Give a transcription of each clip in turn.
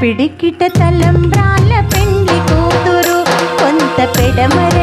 పిడికిట తలంబ్రాల పెండ్లి కూతురు కొంత పెడమర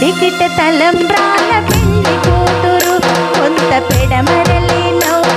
పిడికిట తలంబ్రాల పెళ్ళి కూతురు కొంత పెడమరలి నవ్వు